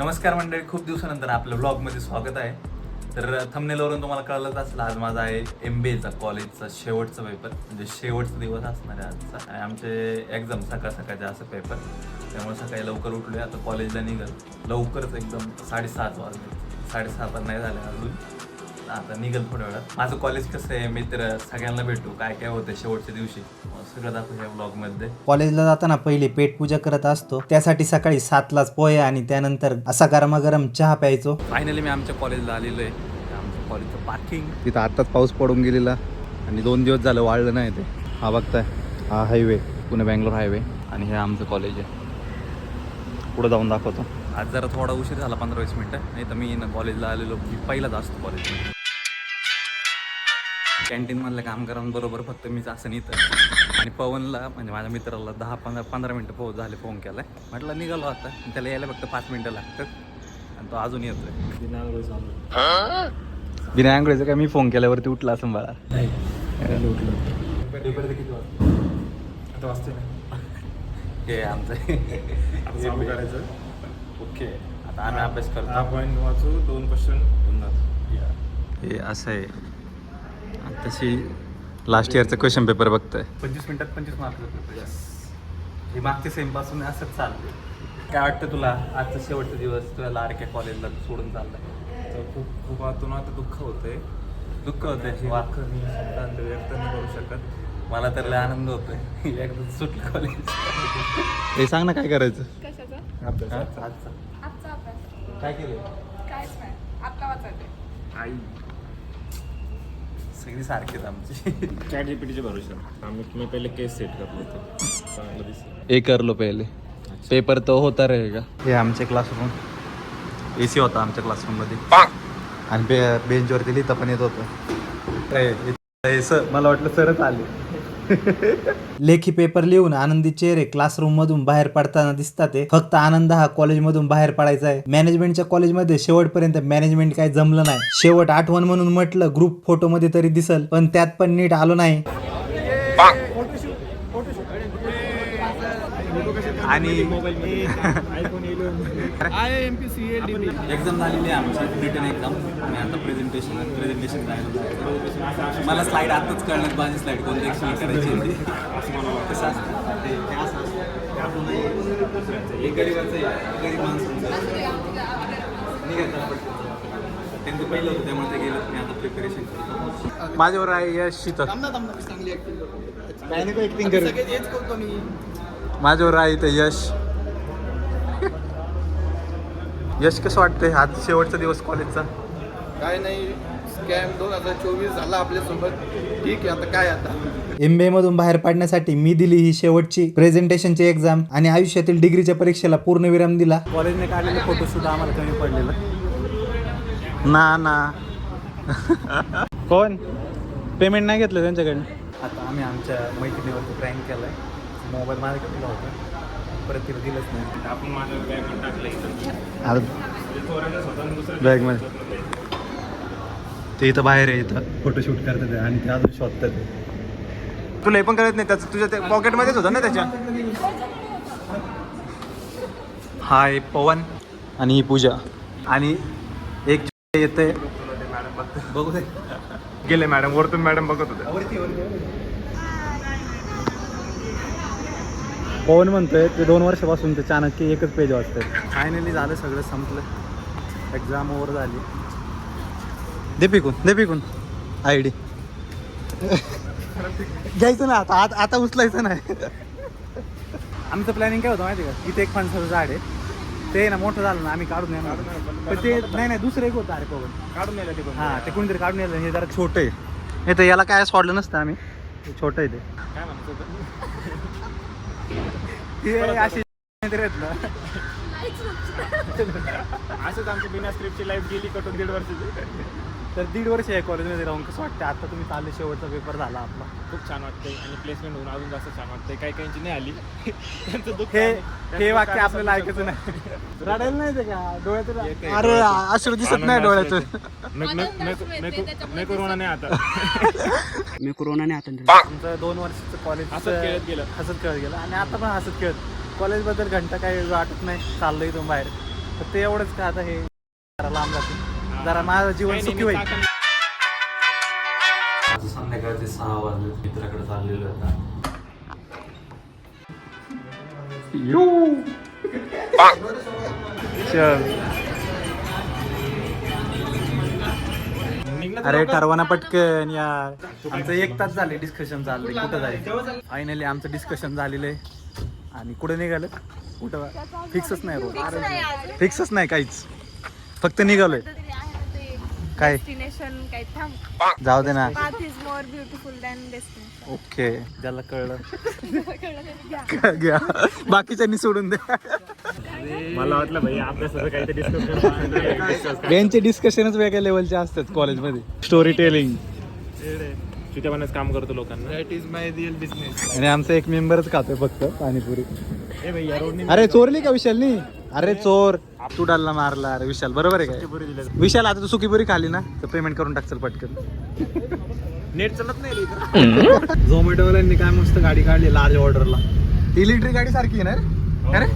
नमस्कार मंडळी खूप दिवसानंतर आपल्या ब्लॉगमध्ये स्वागत आहे. तर थंबनेलवरून तुम्हाला कळलंच असेल आज माझा आहे एम बी एचा कॉलेजचा शेवटचा पेपर म्हणजे शेवटचा दिवस असणार आहे आजचा. आणि आमचे एक्झाम सकाळ सकाळचे असं पेपर त्यामुळे सकाळी लवकर उठले आता कॉलेजला निघाल. लवकरच एकदम साडेसात वाजले. साडेसात नाही झाले अजून. आता निघल थोड्या वेळात. माझं कॉलेज कसं आहे मित्र सगळ्यांना भेटू. काय काय होतं शेवटच्या दिवशी. सगळं दाखवू या ब्लॉगमध्ये कॉलेजला जाताना पहिले पेट पूजा करत असतो. त्यासाठी सकाळी सातलाच पोहे आणि त्यानंतर असा गरमागरम चहा प्यायचो. फायनली मी आमच्या कॉलेजला आलेलो आहे. आमच्या कॉलेजचं पार्किंग तिथं आत्ताच पाऊस पडून गेलेला. आणि दोन दिवस झालं वाढलं नाही ते. हा बघताय. हा हायवे पुणे बँगलोर हायवे आणि हे आमचं कॉलेज आहे. पुढे जाऊन दाखवतो. आज जरा थोडा उशीर झाला पंधरा वीस मिनटं. नाही तर मी ना कॉलेजला आलेलो पहिलाच असतो कॉलेजमध्ये कॅन्टीनमधलं काम बरोबर फक्त मीच असं इथं. आणि पवनला म्हणजे माझ्या मित्राला दहा पंधरा पंधरा मिनटं पोहोच झाले फोन केलाय. म्हटलं निघालो आता. त्याला यायला फक्त पाच मिनटं लागतात. आणि तो अजून येतोय. बिना आंघोळीचं काय मी फोन केल्यावरती उठला असं बाळा. हे आमचं करायचं. ओके. आता आम्ही अभ्यास करतो. पॉईंट वाचू दोन क्वेश्चन हे असं आहे. तशी लास्ट इयरचं क्वेश्चन पेपर बघतोय. पंचवीस मिनिटात पंचवीस मार्क हे मागच्या सेमपासून असंच चाललंय. काय वाटतं तुला आजचा शेवटचा दिवस? तुला लाडक्या कॉलेजला सोडून चाललाय. तर खूप खूप आतून आता दुःख होतंय. दुःख होतंय. हे दुःख मी शब्दांत व्यक्त नाही करू शकत. मला तर लय आनंद होतोय. एकदा सुटलं कॉलेज हे सांग ना काय करायचं? कशाचा? अभ्यास. आजचा. आजचा अभ्यास. काय केलं आई. सगळी सारखीच आमची. चॅट जीपीटीचे भरोसे आम्ही मी पहिले केस सेट करलो होतो चांगलं दिसतं हे करलो पहिले. पेपर तो होता रहेगा. हे आमचे क्लासरूम ए सी होता आमच्या क्लासरूममध्ये आणि बे बेंचवरती लिहिता पण येत होतं. सर मला वाटलं सरच आले. लेखी पेपर लिहून आनंदी चेहरे क्लासरूम मधून बाहेर पडताना दिसतात ते फक्त आनंद हा कॉलेजमधून बाहेर पडायचा आहे. मॅनेजमेंटच्या कॉलेजमध्ये शेवटपर्यंत मॅनेजमेंट काही जमलं नाही. शेवट आठवण म्हणून म्हटलं ग्रुप फोटो मध्ये तरी दिसल पण त्यात पण नीट आलो नाही. आणि एक्झाम झालेली आहे आमची. Return exam. आणि आता प्रेझेंटेशन प्रेझेंटेशन जायला मला स्लाईड आताच कळण्यात माझी स्लाईड कोणती ॲक्च्युली करायची होती कसं असतं? ते ते असं असतं. गरीबाचं गरीब. त्यांचं पहिलं होतं त्यामुळे ते गेलं मी आता प्रिपरेशन करतो. माझ्यावर आहे यश शीतल. माझ्यावर आहे इथं यश. यश कसं वाटतंय? आज शेवटचा दिवस कॉलेजचा काय नाही स्कॅम दोन हजार चोवीस झाला आपल्यासोबत ठीक आहे आता काय आता? एमबीए मधून बाहेर पडण्यासाठी मी दिली ही शेवटची प्रेझेंटेशनची एक्झाम आणि आयुष्यातील डिग्रीच्या परीक्षेला पूर्णविराम दिला. कॉलेजने काढलेलं फोटोशूट आम्हाला कमी पडलेलं. ना ना. कोण? पेमेंट नाही घेतलं त्यांच्याकडनं? आता आम्ही आमच्या मैत्रिणीवरती प्रँक केला आहे मोबाईल माझ्याकडे होता परत तिला दिलंच नाही. आपण माझ्या बॅगमध्ये टाकलं इथं. बॅगमध्ये. ते. इथं बाहेर आहे इथं फोटोशूट करतात आणि ते अजून शोधतात तुला हे पण करत नाही त्याचं तुझ्या त्या पॉकेटमध्येच होतं ना त्याच्या? हाय पवन आणि ही पूजा. आणि एक येते. बघू दे. गेले मॅडम वरतून मॅडम बघत होते पवन म्हणतोय ते दोन वर्षापासून ते चाणक्य एकच पेज वाचतात फायनली झालं सगळं संपलं. एक्झाम ओव्हर झाली. दे पिकून दे पिकून. I D. घ्यायचं ना आता आता- आता उचलायचं नाही. आमचं प्लॅनिंग काय होतं माहिती आहे का? इथे एक फणसाचं झाड आहे. ते ना मोठं झालं ना आम्ही काढून येणार पण ते नाही नाही दुसरं एक होतं अरे पवन. काढून नेलं ते पण. हां ते कोणीतरी काढून नेलं हे जरा छोटं आहे. हे तर याला काय सोडलं नसतं आम्ही. हे छोटं आहे ते. काय म्हणायचं ना. असंच आमची बिना स्क्रिप्टची लाईफ गेली कटून दीड वर्षाची. तर दीड वर्ष आहे कॉलेजमध्ये राहून कसं वाटतं आता तुम्ही चालले शेवटचा पेपर झाला आपला. खूप छान वाटतंय आणि प्लेसमेंट होऊन अजून जास्त छान वाटतंय. काही काहींची नाही आली. त्यांचं दुःख हे. हे वाक्य आपल्याला ऐकायचं नाही. रडायला नाही ते का? डोळ्यात अरे. अश्रू दिसत नाही येतंय. मे- मे- अश्रू येते, मे- कोरोना नाही आता. मी कोरोनाने आता. तुमचं दोन वर्षाचं कॉलेज हसत खेळत गेलं. हसत खेळत गेलं. आणि आता पण हसत खेळत. कॉलेजबद्दल घंटा काही वाटत नाही. चाललो इथून बाहेर. फक्त एवढंच का आता हे? जरा लांब जाते जरा माझं जीवन सुखी होईल. संध्याकाळचे सहा वाजले मित्राकडे चाललेलो चल. अरे ठरवाना पटकन यार. आमचं एक तास झाले डिस्कशन चाललंय कुठं जायचं? फायनली आमचं डिस्कशन झालेलं आहे. आणि कुठं निघालं? कुठं? फिक्सच नाही फिक्सच नाही काहीच. फक्त निघालोय. काय? डेस्टिनेशन काय थांब. जाऊ दे ना. Path is more beautiful than destination. Okay. ज्याला कळलं. घ्या. बाकीच्यांनी सोडून द्या मला वाटलं भाई अभ्यासाचं काहीतरी डिस्कस यांचे डिस्कशनच वेगळ्या लेवलचे असतात कॉलेजमध्ये स्टोरी टेलिंग चित्यापाण्याचं काम करतो लोकांना. That is my real business आणि आमचा एक मेंबरच खातोय फक्त पाणीपुरी. अरे चोरली का विशालनी? अरे चोर. तू डालला मारला. अरे विशाल बरोबर आहे काय? विशाल आता तू सुकीपुरी खाली ना तर पेमेंट करून टाकचल पटकन. नेट चालत नाही झोमॅटोवाल्यांनी काय मस्त गाडी काढली लार्ज ऑर्डरला इलेक्ट्रिक गाडी सारखी आहे ना रे? अरे?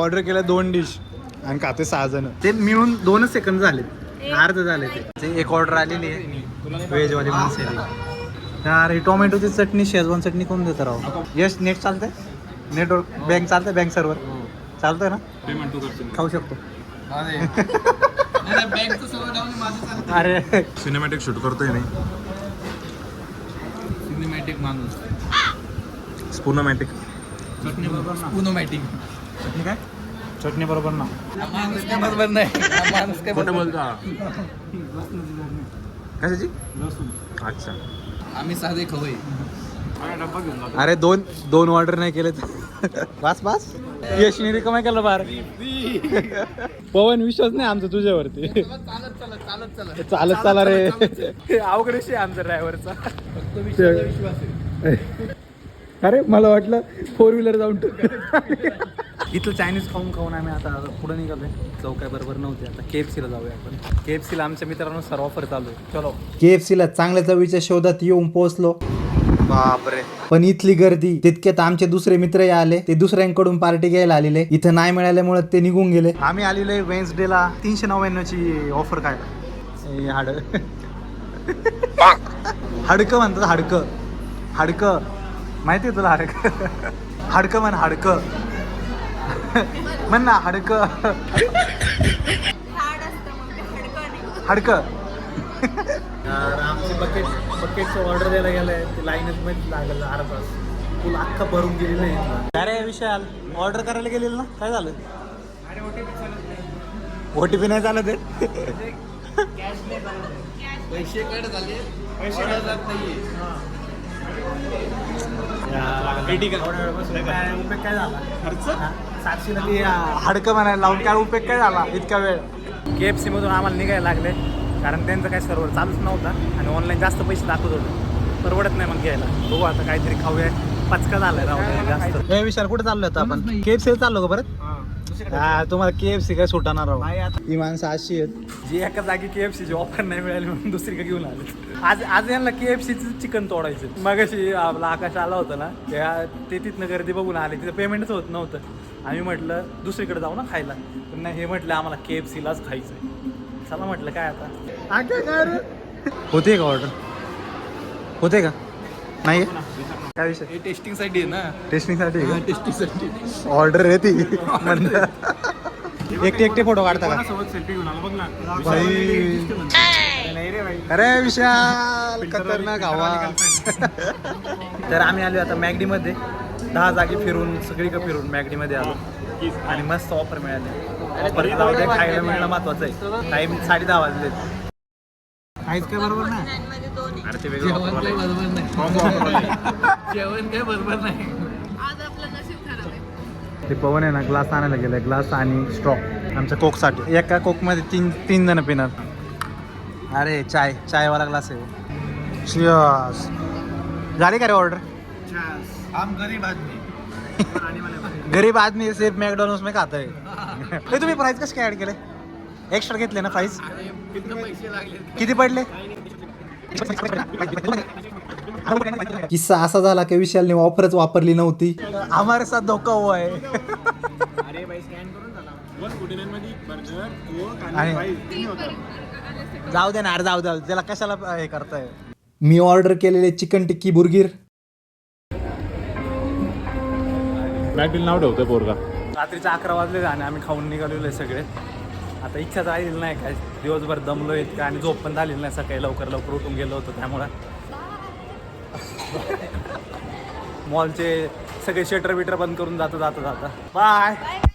ऑर्डर केलं दोन डिश आणि खाते सहा जण. ते मिळून दोनच सेकंद झाले अर्ध झाले ते. एक ऑर्डर आलेली आहे. व्हेजवाली माणसेली अरे टोमॅटोची चटणी शेजवान चटणी कोण देतं राव? यस नेट चालतंय? नेटवर्क बँक चालतंय बँक सर्वर चालतंय ना? पेमेंट तू करशील. खाऊ शकतो. चालतं अरे. सिनेमॅटिक शूट करतोय मी. सिनेमॅटिक माणूस. स्पूनोमॅटिक पुनोमॅटिक चटणी काय? चटणी बरोबर ना. माणूस काय बरोबर नाही. माणूस काय खोटं बरोबर बोलता. कशाची? अच्छा. आम्ही साधे खवय. अरे दोन दोन ऑर्डर नाही केले तर बस बस. यशनी कमाई केलं बार पवन विश्वास नाही आमचा तुझ्यावरती. चालत चाला रे अवघड विषय आमचा ड्रायव्हरचा फक्त विषयाचा विश्वास आहे अरे मला वाटलं फोर व्हीलर जाऊन इथलं चायनीज खाऊन खाऊन आम्ही आता पुढे निघालोय. चौक काय बरोबर नव्हते. आता के एफ सीला जाऊया आपण. के एफ सीला आमच्या मित्रांनुसार ऑफर चालू आहे चलो. के एफ सीला चांगल्या चवीच्या शोधात येऊन पोहोचलो. बापरे. पण इथली गर्दी तितक्यात आमचे दुसरे मित्रही आले ते दुसऱ्यांकडून पार्टी घ्यायला आलेले. इथं नाही मिळाल्यामुळे ते निघून गेले. आम्ही आलेलो आहे वेन्सडेला तीनशे नव्याण्णव ची ऑफर काय हाड. हाडकं म्हणतात हाडकं. हाडकं. माहिती आहे तुला हाडकं? हाडकं म्हण हाडकं. म्हण ना हाडकं. हडकं नाही. हाडकं. आमची बकेट बकेटचं ऑर्डर द्यायला गेलंय ते लाईनच मध्ये लागलं अर्धा तास फुल अख्खा भरून गेलेलं आहे अरे विशाल ऑर्डर करायला गेलेलं ना? काय झालं? ओ टी पी नाही. झालं ते पैसे कट झाले. पैसे जात नाहीये. काय झाला? खर्च? सातशे हाडकं म्हणायला लावून काय उपयोग काय झाला? इतका वेळ. के एफ सीमधून आम्हाला निघायला लागले. कारण त्यांचं काय सर्वर चालूच नव्हता आणि ऑनलाईन जास्त पैसे दाखवत होते. परवडत नाही मग घ्यायला. बघू आता काहीतरी खाऊया. पचका झालाय राव जास्त. हे विशाल कुठे चाललो आता आपण? के एफ सी चाललो का परत? हा तुम्हाला के एफ सी काय सुटाणार राव ही माणसं अशी आहेत. जी एका जागी के एफ सीची ऑफर नाही मिळाली म्हणून दुसरीकडे घेऊन आले. आज आज यांना के एफ सीचं चिकन तोडायचं. मग आपला आकाश आला होता ना त्या ते तिथनं गर्दी बघून आले. तिथं पेमेंटच होत नव्हतं. आम्ही म्हटलं दुसरीकडे जाऊ ना खायला. पण नाही हे म्हटलं आम्हाला के एफ सीलाच खायचं चला म्हटलं काय आता? होते का ऑर्डर होते का? नाही काय विषय? हे टेस्टिंगसाठी आहे ना. टेस्टिंगसाठी टेस्टिंगसाठी. ऑर्डर आहे ती. म्हणलं. एकटे एकटे फोटो काढता का? अरे विशाल खतरनाक हवा तर आम्ही आलो आता मॅगडी मध्ये दहा जागी फिरून सगळीकडे फिरून मॅगडी मध्ये आलो आणि मस्त ऑफर मिळाली. जाऊ दे खायला मिळणं महत्वाचं आहे. टाइम साडे दहा वाजले. काहीच काय बरोबर नाही. मध्ये दोन आहे. अरे ते वेगळं जेवण offer काय वाले. बरोबर नाही. जेवण काय बरोबर नाही. आज आपलं नशीब खराब आहे. ते पवन आहे ना ग्लास आणायला गेलाय. ग्लास आणि स्ट्रॉ आमच्या कोकसाठी. एका कोकमध्ये तीन तीन जण पिणार. अरे चाय. चायवाला ग्लास आहे Cheers. झाली का रे ऑर्डर हम गरीब आदमी. गरीब आदमी सिर्फ मॅकडॉनल्ड्स में खाता है। हे तुम्ही प्राइस कसे काय ऍड केले? एक्स्ट्रा घेतले ना प्राइस अरे किती पैसे लागले. किती पडले? किस्सा असा झाला की विशालने ऑफरच वापरली नव्हती. हमारे साथ धोका हुआ है। होतं. जाऊ दे ना अरे जाऊ दे. त्याला कशाला हे करताय? मी ऑर्डर केलेले चिकन टिक्की बुर्गीर बॅटरीला नाव ठेवतं पोरगा. रात्रीचे अकरा वाजले आणि आम्ही खाऊन निघालेलो आहे सगळे. आता इच्छा झालेली नाही काय. दिवसभर दमलो इतकं आणि झोप पण झालेली नाही सकाळी. लवकर लवकर उठून गेलो होतो त्यामुळं. मॉलचे सगळे शटर बिटर बंद करून जातो जाता जाता. बाय